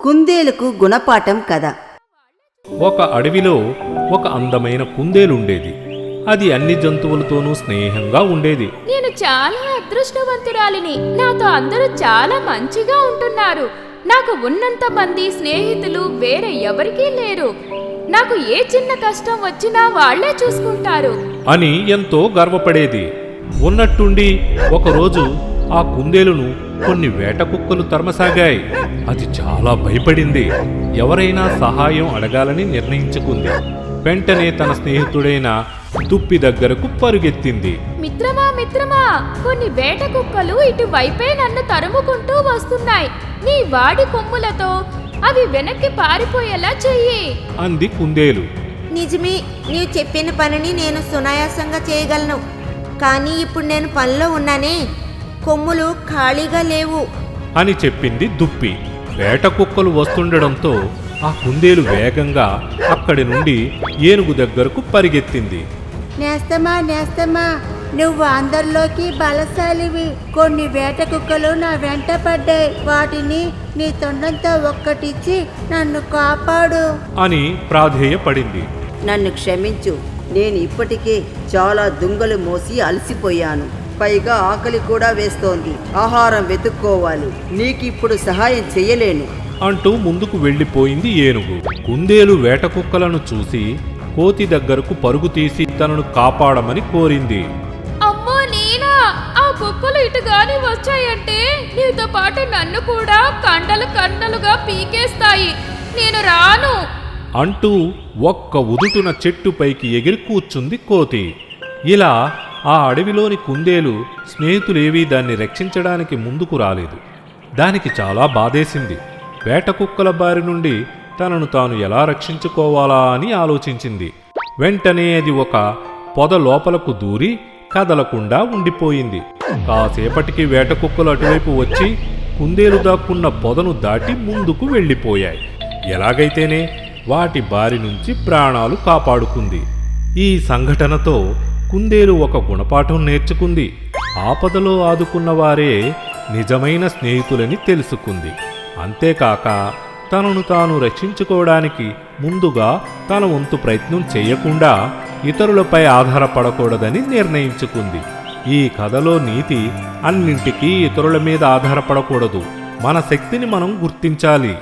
కుందేలుకు గుణపాఠం కథ. ఒక అడవిలో ఒక అందమైన కుందేలుండేది. అది అన్ని జంతువులతోనూ స్నేహంగా ఉండేది. నేను చాలా అదృష్టవంతురాలిని. నాతో అందరూ చాలా మంచిగా ఉంటున్నారు. నాకు ఉన్నంత మంది స్నేహితులు వేరే ఎవరికీ లేరు. నాకు ఏ చిన్న కష్టం వచ్చినా వాళ్ళే చూసుకుంటారు. అని ఎంతో గర్వపడేది. ఉన్నట్టుండి ఒకరోజు ఆ కుందేలును కొన్ని వేట కుక్కలు తరమసాగాయి. అది చాలా భయపడింది. ఎవరైనా సహాయం అడగాలని నిర్ణయించుకుంది. వెంటనే తన స్నేహితుడైన తుప్పి దగ్గరకు పరుగెత్తింది. మిత్రమా మిత్రమా కొన్ని వేట కుక్కలు ఇటువైపే నన్ను తరుముకుంటూ వస్తున్నాయి. నీ వాడి కొమ్ములతో అవి వెనక్కి పారిపోయేలా చెయ్యి. అంది కుందేలు. నిజమే నీవు చెప్పిన పనిని నేను సునాయాసంగా చేయగలను. కానీ ఇప్పుడు నేను పనిలో ఉన్నానే. కొమ్ములు ఖాళీగా లేవు. అని చెప్పింది దుప్పి. వేట కుక్కలు వస్తుండడంతో ఆ కుందేలు వేగంగా అక్కడి నుండి ఏనుగు దగ్గరకు పరిగెత్తింది. నేస్తమా నేస్తమా నువ్వు అందరిలోకి బలశాలివి. కొన్ని వేట కుక్కలు నా వెంట పడ్డాయి. వాటిని నీ తొండంతో ఒక్కటిచ్చి నన్ను కాపాడు. అని ప్రాధేయపడింది. నన్ను క్షమించు. నేను ఇప్పటికే చాలా దుంగలు మోసి అలసిపోయాను. పైగా ఆకలి కూడా వేస్తోంది. ఆహారం వెతుక్కోవాలి. నీకిప్పుడు సహాయం చెయ్యలేను. అంటూ ముందుకు వెళ్ళిపోయింది ఏనుగు. కుందేలు వేట కుక్కలను చూసి కోతి దగ్గరకు పరుగు తీసి తనను కాపాడమని కోరింది. అమ్మో నేనా ఆ కుక్కలు ఇటు గాని వచ్చాయంటే నీతో పాటు నన్ను కూడా కండలు కండలుగా పీకేస్తాయి. నేను రాను. అంటూ ఒక్క ఉదుటున చెట్టుపైకి ఎగిరి కూర్చుంది కోతి. ఇలా ఆ అడవిలోని కుందేలు స్నేహితులేవీ దాన్ని రక్షించడానికి ముందుకు రాలేదు. దానికి చాలా బాధేసింది. వేట కుక్కల బారి నుండి తనను తాను ఎలా రక్షించుకోవాలా అని ఆలోచించింది. వెంటనే అది ఒక పొద లోపలకు దూరి కదలకుండా ఉండిపోయింది. కాసేపటికి వేట కుక్కలు అటువైపు వచ్చి కుందేలు దాక్కున్న పొదను దాటి ముందుకు వెళ్ళిపోయాయి. ఎలాగైతేనే వాటి బారి నుంచి ప్రాణాలు కాపాడుకుంది. ఈ సంఘటనతో కుందేలు ఒక గుణపాఠం నేర్చుకుంది. ఆపదలో ఆదుకున్న వారే నిజమైన స్నేహితులని తెలుసుకుంది. అంతేకాక తనను తాను రక్షించుకోవడానికి ముందుగా తన వంతు ప్రయత్నం చేయకుండా ఇతరులపై ఆధారపడకూడదని నిర్ణయించుకుంది. ఈ కథలో నీతి అన్నింటికీ ఇతరుల మీద ఆధారపడకూడదు. మన శక్తిని మనం గుర్తించాలి.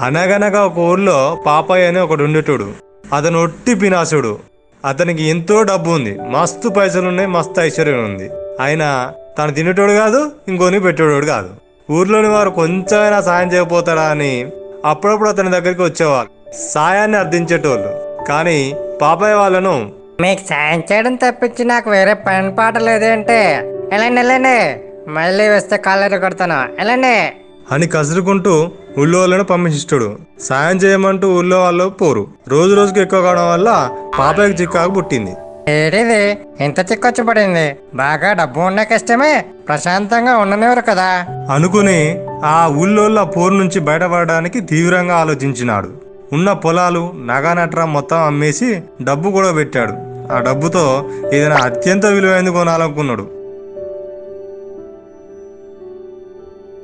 అనగనగా ఒక ఊర్లో పాపయ్య అని ఒకడు ఉండేటోడు అతను ఒట్టి పినాసుడు అతనికి ఎంతో డబ్బు ఉంది. మస్తు పైసలు ఉన్నాయి మస్తు ఐశ్వర్యం ఉంది. ఆయన తను తినేటోడు కాదు ఇంకోని పెట్టేటోడు కాదు. ఊర్లోని వారు కొంచెమైనా సాయం చేయకపోతాడా అని అప్పుడప్పుడు అతని దగ్గరికి వచ్చేవాళ్ళు. సాయాన్ని అర్థించేటోళ్ళు. కానీ పాపయ్య వాళ్ళను మీకు సాయం చేయడం తప్పించి నాకు వేరే పని పాట లేదేంటే. వెళ్ళండి వెళ్ళండి మళ్ళీ వస్తే కాలేరు కొడతాను. ఎలానే అని కసురుకుంటూ ఊళ్ళో వాళ్ళను పంపించిస్తాడు. సాయం చేయమంటూ ఊళ్ళో వాళ్ళు పోరు. రోజు రోజుకి ఎక్కువ కావడం వల్ల పాపయ్యకి చిక్కాకు పుట్టింది. ఏడిది? ఎంత చిక్కొచ్చి పడింది. బాగా డబ్బు ఉన్న కష్టమే. ప్రశాంతంగా ఉండనివ్వరు కదా. అనుకుని ఆ ఊళ్ళోళ్ళ పోరు నుంచి బయటపడడానికి తీవ్రంగా ఆలోచించినాడు. ఉన్న పొలాలు నగానట్రా మొత్తం అమ్మేసి డబ్బు కూడా పెట్టాడు. ఆ డబ్బుతో ఏదైనా అత్యంత విలువైంది కొనాలనుకున్నాడు.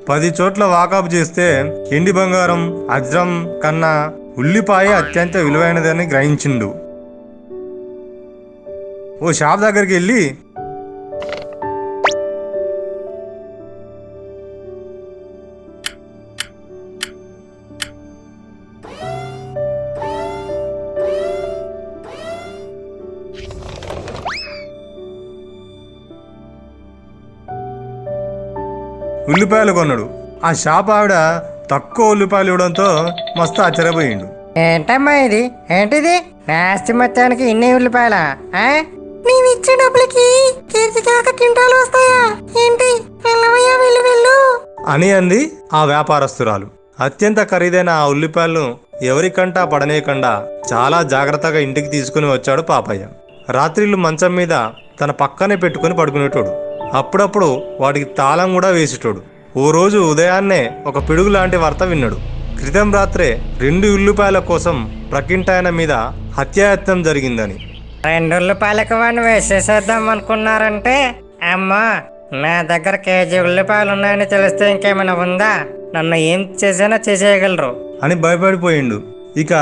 పది చోట్ల వాకప్ చేస్తే ఎండి బంగారం అజ్రం కన్నా ఉల్లిపాయ అత్యంత విలువైనదని గ్రహించిండు. ఓ షాప్ దగ్గరికి వెళ్ళి ఉల్లిపాయలు కొన్నాడు. ఆ షాప్ ఆవిడ తక్కువ ఉల్లిపాయలు ఇవ్వడంతో మస్తు ఆశ్చర్యపోయిండు. ఏంటమ్మా ఇది? ఏంటిది? నాస్తి మొత్తానికి ఇన్ని ఉల్లిపాయలా? ఆ? నేను ఇచ్చే డబ్బులకి కీర్తి కాక కింటాలు వస్తాయా? ఏంటి? వెళ్ళవయ్యా వెళ్ళు వెళ్ళు. అని అంది ఆ వ్యాపారస్తురాలు. అత్యంత ఖరీదైన ఆ ఉల్లిపాయలను ఎవరికంటా పడనేయకుండా చాలా జాగ్రత్తగా ఇంటికి తీసుకుని వచ్చాడు పాపయ్య. రాత్రిళ్ళు మంచం మీద తన పక్కనే పెట్టుకుని పడుకునేటోడు. అప్పుడప్పుడు వాటికి తాళం కూడా వేసేటోడు. ఓ రోజు ఉదయాన్నే ఒక పిడుగు లాంటి వార్త విన్నాడు. క్రితం రాత్రే రెండు ఉల్లిపాయల కోసం ప్రకింటాయన మీద హత్యాయత్నం జరిగిందని. రెండు ఉల్లిపాయలకు వాడిని వేసేసేద్దాం అనుకున్నారంటే అమ్మా నా దగ్గర కేజీ ఉల్లిపాయలు ఉన్నాయని తెలిస్తే ఇంకేమైనా ఉందా? నన్ను ఏం చేసినా చేసేయగలరు. అని భయపడిపోయిండు. ఇక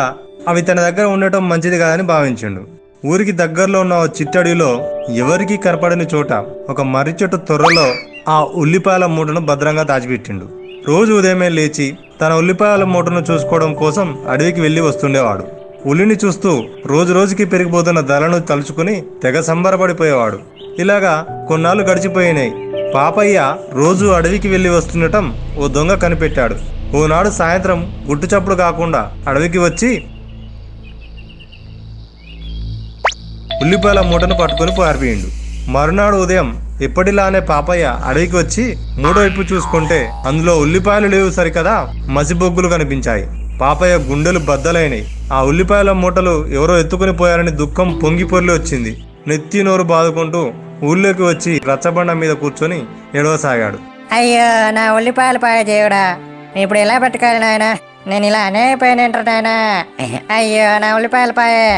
అవి తన దగ్గర ఉండటం మంచిది కాదని భావించిండు. ఊరికి దగ్గరలో ఉన్న చిట్టడిలో ఎవరికీ కనపడని చోట ఒక మర్రి చెట్టు తొర్రలో ఆ ఉల్లిపాయల మూటను భద్రంగా దాచిపెట్టిండు. రోజు ఉదయమే లేచి తన ఉల్లిపాయల మూటను చూసుకోవడం కోసం అడవికి వెళ్ళి వస్తుండేవాడు. ఉల్లిని చూస్తూ రోజు రోజుకి పెరిగిపోతున్న ధరను తలుచుకుని తెగ సంబరపడిపోయేవాడు. ఇలాగా కొన్నాళ్ళు గడిచిపోయినాయి. పాపయ్య రోజు అడవికి వెళ్ళి వస్తుండటం ఓ దొంగ కనిపెట్టాడు. ఓనాడు సాయంత్రం గుట్టు చప్పుడు కాకుండా అడవికి వచ్చి ఉల్లిపాయల మూటను పట్టుకొని పారిపోయిండు. మరునాడు ఉదయం ఎప్పటిలానే పాపయ్య అడవికి వచ్చి మూడో వైపు చూసుకుంటే అందులో ఉల్లిపాయలు లేవు సరికదా మసిబొగ్గులు కనిపించాయి. పాపయ్య గుండెలు బద్దలైనాయి. ఆ ఉల్లిపాయల మూటలు ఎవరో ఎత్తుకుని పోయారని దుఃఖం పొంగి పొర్లి వచ్చింది. నెత్తి నోరు బాదుకుంటూ ఊళ్ళోకి వచ్చి రచ్చబండ మీద కూర్చొని ఎడవసాగాడు అయ్యో నా ఉల్లిపాయలు పాయ దేవుడా. ఇప్పుడు ఎలా పెట్టుకోవాలి నాయన? నేను ఇలా అనేపోయిన నాయన. అయ్యో నా ఉల్లిపాయలు పాయే.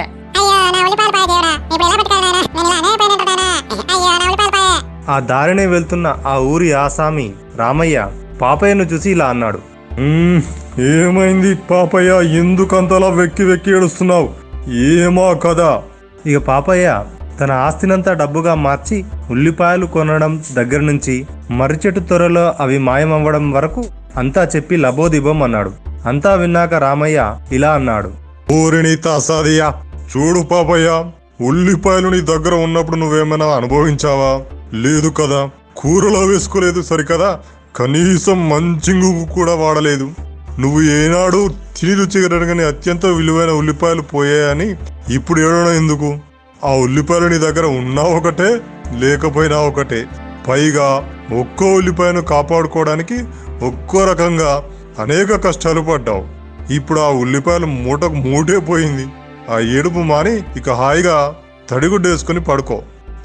ఆ దారినే వెళ్తున్న ఆ ఊరి ఆసామి రామయ్య పాపయ్యను చూసి ఇలా అన్నాడు. "ఉమ్, ఏమైంది పాపయ్య? ఎందుకంతలా వెక్కి వెక్కి ఏడుస్తున్నావు? ఏమా కదా ఇక పాపయ్య తన ఆస్తినంతా డబ్బుగా మార్చి ఉల్లిపాయలు కొనడం దగ్గర నుంచి మర్రి చెట్టు త్వరలో అవి మాయమవ్వడం వరకు అంతా చెప్పి లబోదిబం అన్నాడు. అంతా విన్నాక రామయ్య ఇలా అన్నాడు. ఊరిని తాసాదియా. చూడు పాపయ్య ఉల్లిపాయలు నీ దగ్గర ఉన్నప్పుడు నువ్వేమైనా అనుభవించావా? లేదు కదా కూరలో వేసుకోలేదు సరికదా? కనీసం మంచింగు కూడా వాడలేదు. నువ్వు ఏనాడు తిని రుచిగరగని అత్యంత విలువైన ఉల్లిపాయలు పోయాయని ఇప్పుడు ఏడవడం ఎందుకు? ఆ ఉల్లిపాయలు నీ దగ్గర ఉన్నా ఒకటే లేకపోయినా ఒకటే. పైగా ఒక్కో ఉల్లిపాయను కాపాడుకోవడానికి ఒక్కో రకంగా అనేక కష్టాలు పడ్డావు. ఇప్పుడు ఆ ఉల్లిపాయలు మూటకు మూటే పోయింది. ఆ ఏడుపు మాని ఇక హాయిగా తడిగుడ్డేసుకుని పడుకో.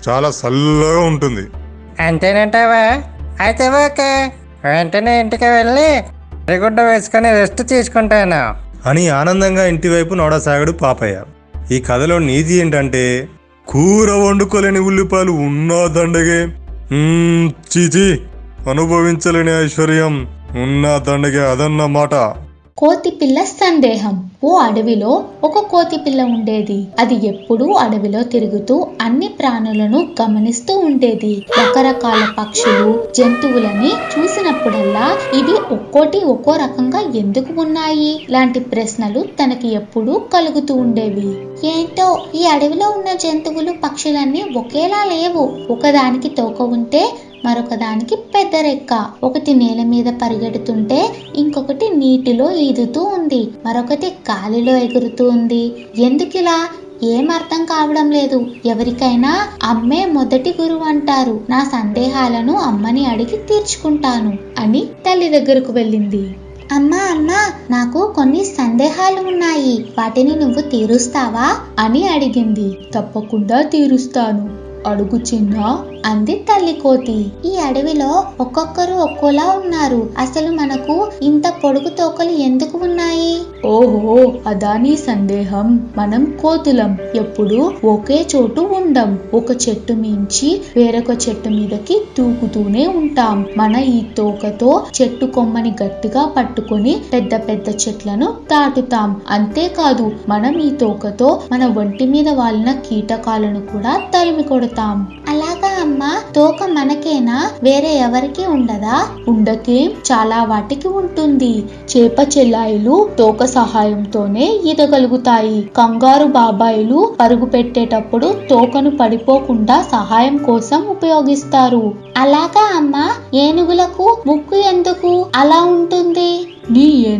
చాలా చల్లగా ఉంటుంది. అంతేనంటావా? అయితే ఓకే. వెంటనే ఇంటికి వెళ్ళి గుడ్డ వేసుకొని రెస్ట్ తీసుకుంటాను. అని ఆనందంగా ఇంటివైపు నోడసాగాడు పాపయ్య. ఈ కథలో నీతి ఏంటంటే కూర వండుకోలేని ఉల్లిపాయలు ఉన్నా దండగే చీచీ అనుభవించలేని ఐశ్వర్యం ఉన్నా దండగే అదన్నమాట. కోతిపిల్ల సందేహం. ఓ అడవిలో ఒక కోతిపిల్ల ఉండేది. అది ఎప్పుడూ అడవిలో తిరుగుతూ అన్ని ప్రాణులను గమనిస్తూ ఉండేది. రకరకాల పక్షులు జంతువులని చూసినప్పుడల్లా ఇవి ఒక్కోటి ఒక్కో రకంగా ఎందుకు ఉన్నాయి? లాంటి ప్రశ్నలు తనకి ఎప్పుడూ కలుగుతూ ఉండేవి. ఏంటో ఈ అడవిలో ఉన్న జంతువులు పక్షులన్నీ ఒకేలా లేవు. ఒకదానికి తోక ఉంటే మరొక దానికి పెద్ద రెక్క. ఒకటి నేల మీద పరిగెడుతుంటే ఇంకొకటి నీటిలో ఈదుతూ ఉంది. మరొకటి గాలిలో ఎగురుతూ ఉంది. ఎందుకిలా? ఏం అర్థం కావడం లేదు. ఎవరికైనా అమ్మే మొదటి గురువు అంటారు. నా సందేహాలను అమ్మని అడిగి తీర్చుకుంటాను అని తల్లి దగ్గరకు వెళ్ళింది. అమ్మా అమ్మా నాకు కొన్ని సందేహాలు ఉన్నాయి. వాటిని నువ్వు తీరుస్తావా? అని అడిగింది. తప్పకుండా తీరుస్తాను. అడుగు చిన్న. అంది తల్లి కోతి. ఈ అడవిలో ఒక్కొక్కరు ఒక్కోలా ఉన్నారు. అసలు మనకు ఇంత పొడుగు తోకలు ఎందుకు ఉన్నాయి? ఓహో అదా నీ సందేహం. మనం కోతులం. ఎప్పుడు ఒకే చోటు ఉండం. ఒక చెట్టు మించి వేరొక చెట్టు మీదకి దూకుతూనే ఉంటాం. మన ఈ తోకతో చెట్టు కొమ్మని గట్టిగా పట్టుకొని పెద్ద పెద్ద చెట్లను దాటుతాం. అంతేకాదు మనం ఈ తోకతో మన ఒంటి మీద వాలిన కీటకాలను కూడా తరిమి కొడతాం. అలాగా అమ్మా తోక మనకేనా? వేరే ఎవరికి ఉండదా? ఉండకేం చాలా వాటికి ఉంటుంది. చేప చెల్లాయిలు తోక సహాయంతోనే ఈదగలుగుతాయి. కంగారు బాబాయిలు పరుగు పెట్టేటప్పుడు తోకను పడిపోకుండా సహాయం కోసం ఉపయోగిస్తారు. అలాగా అమ్మా ఏనుగులకు ముక్కు ఎందుకు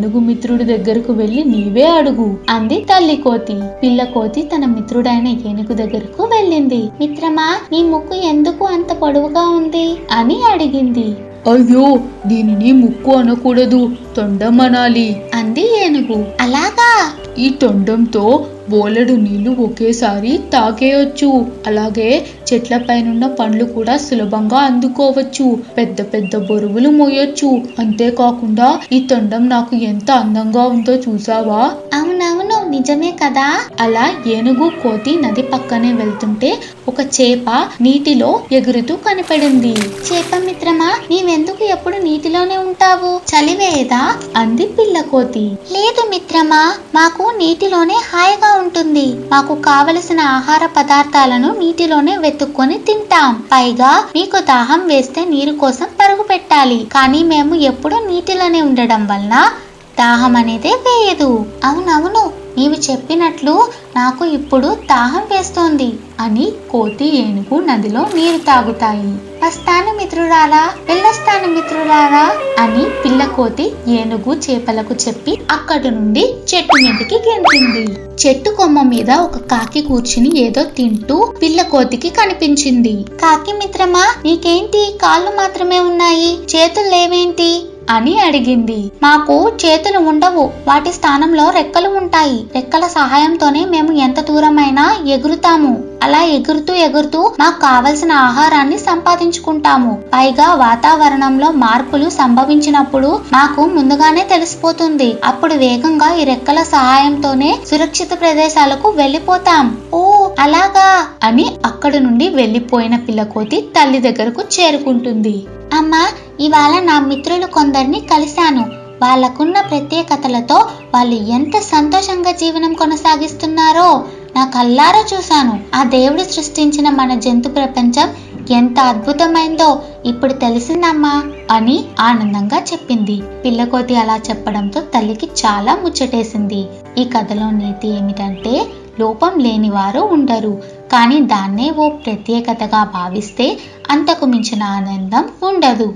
ఏనుగు మిత్రుడి దగ్గరకు వెళ్ళి నీవే అడుగు అంది తల్లి కోతి. పిల్ల కోతి తన మిత్రుడైన ఏనుగు దగ్గరకు వెళ్ళింది. మిత్రమా నీ ముక్కు ఎందుకు అంత పొడవుగా ఉంది? అని అడిగింది. అయ్యో దీనిని ముక్కు అనకూడదు తొండం అనాలి. అంది ఏనుగు. అలాగా? ఈ తొండంతో బోలెడు నీళ్ళు ఒకేసారి తాగేయొచ్చు. అలాగే చెట్లపైనున్న పండ్లు కూడా సులభంగా అందుకోవచ్చు. పెద్ద పెద్ద బరువులు మోయొచ్చు. అంతేకాకుండా ఈ తొండం నాకు ఎంత అందంగా ఉందో చూసావా? అవునవును నిజమే కదా? అలా ఏనుగు కోతి నది పక్కనే వెళ్తుంటే ఒక చేప నీటిలో ఎగురుతూ కనపడింది. చేప మిత్రమా నీవెందుకు ఎప్పుడు నీటిలోనే ఉంటావు? చలివేయదా? అంది పిల్ల కోతి. లేదు మిత్రమా మాకు నీటిలోనే హాయిగా ఉంటుంది. మాకు కావలసిన ఆహార పదార్థాలను నీటిలోనే వెతుక్కొని తింటాం. పైగా మీకు దాహం వేస్తే నీరు కోసం పరుగు పెట్టాలి. కానీ మేము ఎప్పుడూ నీటిలోనే ఉండడం వలన దాహం అనేదే వేయదు. అవునవును నీవు చెప్పినట్లు నాకు ఇప్పుడు దాహం వేస్తోంది అని కోతి ఏనుగు నదిలో నీరు తాగుతాయి. వస్తాను మిత్రురాలా వెళ్ళొస్తాను మిత్రురాలా అని పిల్ల కోతి ఏనుగు చేపలకు చెప్పి అక్కడి నుండి చెట్టు మీదకి గెంతింది. చెట్టు కొమ్మ మీద ఒక కాకి కూర్చుని ఏదో తింటూ పిల్ల కోతికి కనిపించింది. కాకి మిత్రమా నీకేంటి? కాళ్ళు మాత్రమే ఉన్నాయి. చేతులు లేవేంటి? అని అడిగింది. మాకు చేతులు ఉండవు. వాటి స్థానంలో రెక్కలు ఉంటాయి. రెక్కల సహాయంతోనే మేము ఎంత దూరమైనా ఎగురుతాము. అలా ఎగురుతూ ఎగురుతూ మాకు కావలసిన ఆహారాన్ని సంపాదించుకుంటాము. పైగా వాతావరణంలో మార్పులు సంభవించినప్పుడు మాకు ముందుగానే తెలిసిపోతుంది. అప్పుడు వేగంగా ఈ రెక్కల సహాయంతోనే సురక్షిత ప్రదేశాలకు వెళ్ళిపోతాం. ఓ అలాగా అని అక్కడి నుండి వెళ్ళిపోయిన పిల్లకోతి తల్లి దగ్గరకు చేరుకుంటుంది. అమ్మా ఇవాళ నా మిత్రులు కొందరిని కలిశాను. వాళ్ళకున్న ప్రత్యేకతలతో వాళ్ళు ఎంత సంతోషంగా జీవనం కొనసాగిస్తున్నారో నా కల్లారా చూశాను. ఆ దేవుడు సృష్టించిన మన జంతు ప్రపంచం ఎంత అద్భుతమైందో ఇప్పుడు తెలిసిందమ్మా అని ఆనందంగా చెప్పింది. పిల్లకోతి అలా చెప్పడంతో తల్లికి చాలా ముచ్చటేసింది. ఈ కథలో నీతి ఏమిటంటే లోపం లేని వారు ఉండరు. కానీ దాన్నే ఓ ప్రత్యేకతగా భావిస్తే అంతకు మించిన ఆనందం ఉండదు.